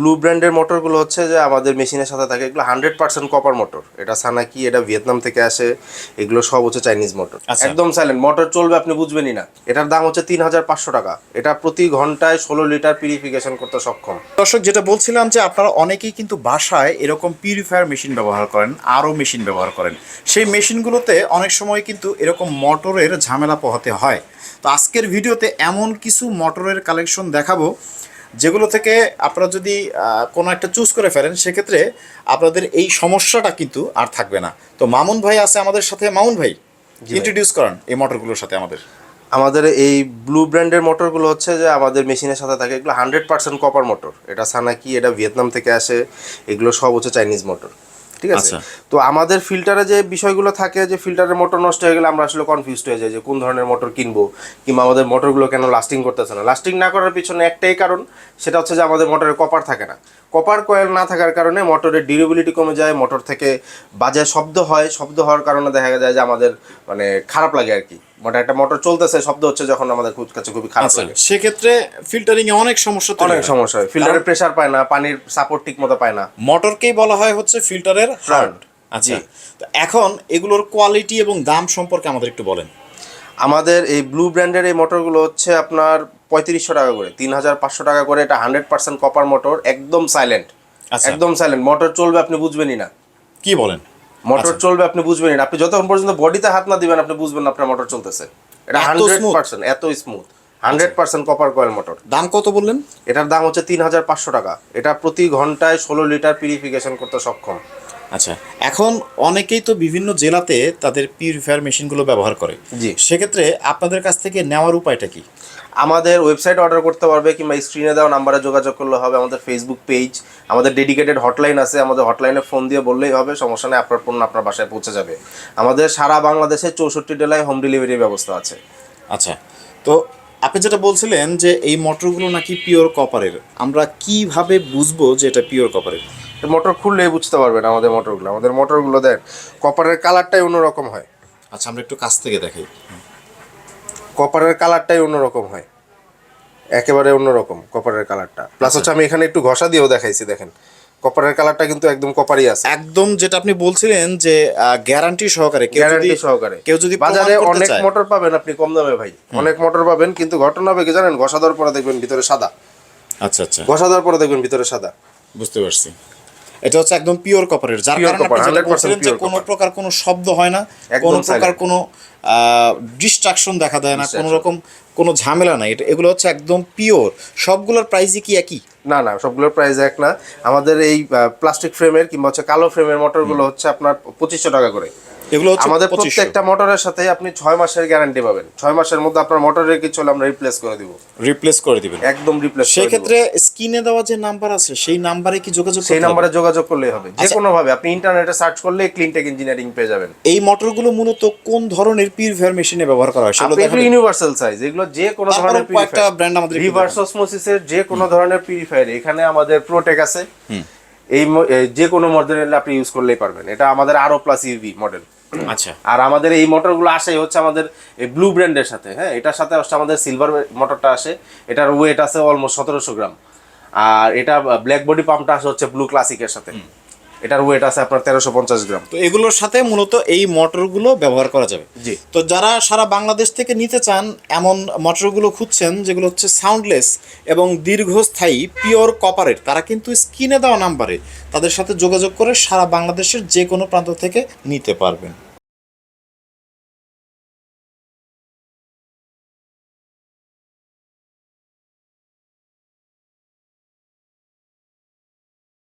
Blue ব্র্যান্ডের মোটরগুলো হচ্ছে যে আমাদের মেশিনের সাথে থাকে। এগুলো হান্ড্রেড পার্সেন্ট কপার মোটর এটা সানাকি এটা ভিয়েতনাম থেকে আসে। এগুলো সব হচ্ছে চাইনিজ মোটর আচ্ছা। একদম সাইলেন্ট মোটর চলবে আপনি বুঝবেনই না। এটার দাম হচ্ছে তিন হাজার পাঁচশো টাকা। এটা প্রতি ঘন্টায় ষোলো লিটার পিউরিফিকেশন করতে সক্ষম। দর্শক যেটা বলছিলাম যে আপনারা অনেকেই কিন্তু বাসায় এরকম পিউরিফায়ার মেশিন ব্যবহার করেন আরও মেশিন ব্যবহার করেন। সেই মেশিনগুলোতে অনেক সময় কিন্তু এরকম মোটরের ঝামেলা পোহাতে হয়। তো আজকের ভিডিওতে এমন কিছু মোটরের কালেকশন দেখাবো যেগুলো থেকে আপনারা যদি কোনো একটা চুজ করে ফেলেন সেক্ষেত্রে আপনাদের এই সমস্যাটা কিন্তু আর থাকবে না। তো মামুন ভাই আছে আমাদের সাথে। মামুন ভাই ইন্ট্রোডিউস করান এই মোটরগুলোর সাথে আমাদের। আমাদের এই ব্লু ব্র্যান্ডের মোটরগুলো হচ্ছে যে আমাদের মেশিনের সাথে থাকে। এগুলো হান্ড্রেড পার্সেন্ট কপার মোটর এটা সানাকি এটা ভিয়েতনাম থেকে আসে। এগুলো সব হচ্ছে চাইনিজ মোটর ঠিক আছে? আচ্ছা। তো আমাদের ফিল্টারে যে বিষয়গুলো থাকে যে ফিল্টারের মোটর নষ্ট হয়ে গেলে আমরা আসলে কনফিউজ হয়ে যাই যে কোন ধরনের মোটর কিনবো কিংবা আমাদের মোটরগুলো কেন লাস্টিং করতেছে না। লাস্টিং না করার পিছনে একটাই কারণ সেটা হচ্ছে যে আমাদের মোটরে কপার থাকে না। কপার কয়েল না থাকার কারণে মোটরের ডিউরেবিলিটি কমে যায় মোটর থেকে বাজে শব্দ হয়। শব্দ হওয়ার কারণে দেখা যায় যে আমাদের মানে খারাপ লাগে আর কি। মোটর একটা মোটর চলতেছে শব্দ হচ্ছে যখন আমাদের খুব কাছে খুবই খারাপ আচ্ছা লাগে। সেক্ষেত্রে ফিল্টারিং এ অনেক সমস্যা অনেক সমস্যা হয়। ফিল্টারে প্রেসার পায় না পানির সাপোর্ট ঠিক মতো পায় না। মোটরকেই বলা হয় হচ্ছে ফিল্টারের হার্ট আচ্ছা জি। তো এখন এগুলোর কোয়ালিটি এবং দাম সম্পর্কে আমাদের একটু বলেন। আমাদের এই ব্লু ব্র্যান্ডের এই মোটরগুলো হচ্ছে আপনার পঁয়ত্রিশশো টাকা করে তিন হাজার পাঁচশো টাকা করে এটা হান্ড্রেড পার্সেন্ট কপার মোটর একদম সাইলেন্ট আচ্ছা। একদম সাইলেন্ট মোটর চলবে আপনি বুঝবেনই না। কি বলেন? মোটর আচ্ছা। চলবে আপনি বুঝবেন না। আপনি যতক্ষণ পর্যন্ত বডিতে হাত না দিবেন আপনি বুঝবেন না আপনার মোটর চলতেছে। এটা হান্ড্রেড? পার্সেন্ট এত smooth hundred percent copper coil motor দাম কত বললেন? এটার দাম হচ্ছে তিন হাজার পাঁচশো টাকা। এটা প্রতি ঘন্টায় ষোলো লিটার পিউরিফিকেশন করতে সক্ষম। আচ্ছা এখন অনেকেই তো বিভিন্ন জেলাতে তাদের পিউরিফায়ার মেশিনগুলো ব্যবহার করে। জি। সেক্ষেত্রে আপনাদের কাছ থেকে নেওয়ার উপায়টা কি? আমাদের ওয়েবসাইট অর্ডার করতে পারবে কিংবা স্ক্রিনে দেওয়া নাম্বারে যোগাযোগ করলে হবে আমাদের ফেসবুক পেজ আমাদের ডেডিকেটেড হটলাইন আছে আমাদের হটলাইনে ফোন দিয়ে বললেই হবে সমস্যা নেই আপনার পণ্য আপনার বাসায় পৌঁছে যাবে। আমাদের সারা বাংলাদেশে চৌষট্টি জেলায় হোম ডেলিভারির ব্যবস্থা আছে। আচ্ছা তো আপনি যেটা বলছিলেন যে এই মোটরগুলো নাকি পিওর কপারের আমরা কীভাবে বুঝব যে এটা পিওর কপারের মোটর খুললেই বুঝতে পারবেন আমাদের মোটরগুলো আমাদের মোটরগুলো দেন কপারের কালারটাই অন্যরকম হয়। আচ্ছা আমরা একটু কাছ থেকে দেখাই। কপারের কালারটাই অন্যরকম হয়। একেবারে অন্যরকম কপারের কালারটা প্লাস হচ্ছে আমি এখানে একটু ঘষা দিয়েও দেখাইছি দেখেন। কপারের কালারটা কিন্তু একদম কপারই আছে। একদম যেটা আপনি বলছিলেন যে গ্যারান্টি সহকারে কেউ যদি গ্যারান্টি সহকারে। কেউ যদি বাজারে অনেক মোটর পাবেন আপনি কম দামে ভাই। অনেক মোটর পাবেন কিন্তু ঘটনা হবে কি জানেন? ঘষা দেওয়ার পরে দেখবেন ভিতরে সাদা। আচ্ছা আচ্ছা। ঘষা দেওয়ার পরে দেখবেন ভিতরে সাদা। বুঝতে পারছি। এটা হচ্ছে একদম পিওর কপারের যার কারণে আপনি যেটা বলছিলেন যে কোনো প্রকার কোনো শব্দ হয় না কোনো প্রকার কোনো ডিস্ট্রাকশন দেখা দেয় না কোনো রকম কোনো ঝামেলা নাই। এটা এগুলো হচ্ছে একদম পিওর সবগুলোর প্রাইসই কি একই? না না সবগুলোর প্রাইস এক না। আমাদের এই প্লাস্টিক ফ্রেমের কিংবা হচ্ছে কালো ফ্রেমের মোটরগুলো হচ্ছে আপনার পঁচিশশো টাকা করে। এগুলো আমাদের প্রত্যেকটা মোটরের সাথে আপনি ছয় মাসের গ্যারান্টি পাবেন। ছয় মাসের মধ্যে আপনার মোটরের কিছু হলে আমরা রিপ্লেস করে দিব। রিপ্লেস করে দিবেন। একদম রিপ্লেস সেই ক্ষেত্রে স্ক্রিনে দেওয়া যে নাম্বার আছে সেই নাম্বারে কি যোগাযোগ সেই নাম্বারে যোগাযোগ করলেই হবে। যে আচ্ছা। কোনো ভাবে আপনি ইন্টারনেটে সার্চ করলে ক্লিনটেক ইঞ্জিনিয়ারিং পেয়ে যাবেন। এই মোটরগুলো মূলত কোন ধরনের পিউরিফায়ার মেশিনে ব্যবহার করা হয়? সেগুলো আপনি ইউনিভার্সাল সাইজ এগুলো যে কোনো ধরনের কয়েকটা brand আমাদের রিভার্স অসমোসিসের যে কোনো ধরনের পিউরিফায়ার এখানে আমাদের প্রোটেক আছে। এই যে কোনো মডেল আপনি ইউজ করলেই পারবেন। এটা আমাদের আরও প্লাস ইভি মডেল আচ্ছা। আর আমাদের এই মোটরগুলো আসে হচ্ছে আমাদের এই ব্লু ব্র্যান্ডের সাথে হ্যাঁ? এটার সাথে হচ্ছে আমাদের সিলভার মোটরটা আসে। এটার ওয়েট আছে অলমোস্ট সতেরোশো গ্রাম। আর এটা ব্ল্যাক বডি পাম্পটা আসে হচ্ছে ব্লু ক্লাসিকের সাথে। এটার ওয়েট আছে আপনার তেরোশো পঞ্চাশ গ্রাম। তো এগুলোর সাথে মূলত এই মোটরগুলো ব্যবহার করা যাবে। জি। তো যারা সারা বাংলাদেশ থেকে নিতে চান এমন মোটরগুলো খুঁজছেন যেগুলো হচ্ছে সাউন্ডলেস এবং দীর্ঘস্থায়ী পিওর কপারের তারা কিন্তু স্ক্রিনে দেওয়া নাম্বারে তাদের সাথে যোগাযোগ করে সারা বাংলাদেশের যে কোনো প্রান্ত থেকে নিতে পারবেন।